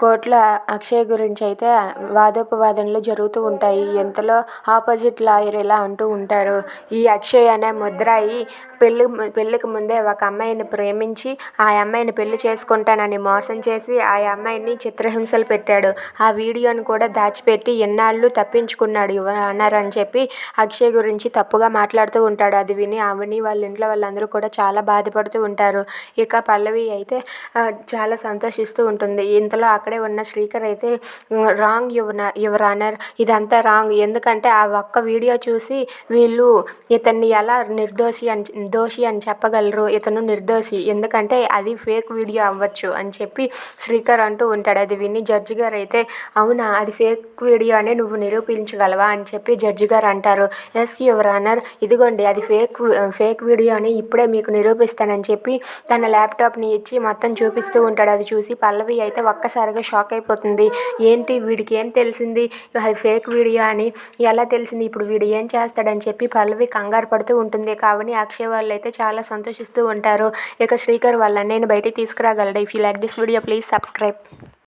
కోర్టులో అక్షయ్ గురించి అయితే వాదోపవాదనలు జరుగుతూ ఉంటాయి. ఇంతలో ఆపోజిట్ లాయర్ ఇలా అంటూ ఉంటారు ఈ అక్షయ్ అనే ముద్రాయి పెళ్ళి పెళ్ళికి ముందే ఒక అమ్మాయిని ప్రేమించి ఆ అమ్మాయిని పెళ్ళి చేసుకుంటానని మోసం చేసి ఆ అమ్మాయిని చిత్రహింసలు పెట్టాడు. ఆ వీడియోని కూడా దాచిపెట్టి ఎన్నాళ్ళు తప్పించుకున్నాడు అన్నారని అని చెప్పి అక్షయ్ గురించి తప్పుగా మాట్లాడుతూ ఉంటాడు. అది విని అవని వాళ్ళ ఇంట్లో వాళ్ళందరూ కూడా చాలా బాధపడుతూ ఉంటారు. ఇక పల్లవి అయితే చాలా సంతోషిస్తూ ఉంటుంది. ఇంతలో అక్కడే ఉన్న శ్రీకర్ అయితే రాంగ్ యువ యువర్ ఆనర్ ఇదంతా రాంగ్. ఎందుకంటే ఆ ఒక్క వీడియో చూసి వీళ్ళు ఇతన్ని ఎలా నిర్దోషి అని దోషి అని చెప్పగలరు? ఇతను నిర్దోషి. ఎందుకంటే అది ఫేక్ వీడియో అవ్వచ్చు అని చెప్పి శ్రీకర్ అంటూ ఉంటాడు. అది విని జడ్జి గారు అయితే అవునా అది ఫేక్ వీడియో అని నువ్వు నిరూపించగలవా? అని చెప్పి జడ్జి గారు అంటారు. ఎస్ యువర్ ఆనర్ ఇదిగోండి అది ఫేక్ ఫేక్ వీడియో అని ఇప్పుడే మీకు నిరూపిస్తానని చెప్పి తన ల్యాప్టాప్ని ఇచ్చి మొత్తం చూపిస్తూ ఉంటాడు. అది చూసి పల్లవి అయితే ఒక్కసారిగా షాక్ అయిపోతుంది. ఏంటి వీడికి ఏం తెలిసింది? అది ఫేక్ వీడియో అని ఎలా తెలిసింది? ఇప్పుడు వీడు ఏం చేస్తాడని చెప్పి పల్లవి కంగారు పడుతూ ఉంటుంది. కావని అక్షయ్ వాళ్ళు అయితే చాలా సంతోషిస్తూ ఉంటారు. ఇక శ్రీకర్ వల్ల నేను బయటికి తీసుకురాగలడు? If you like this video please subscribe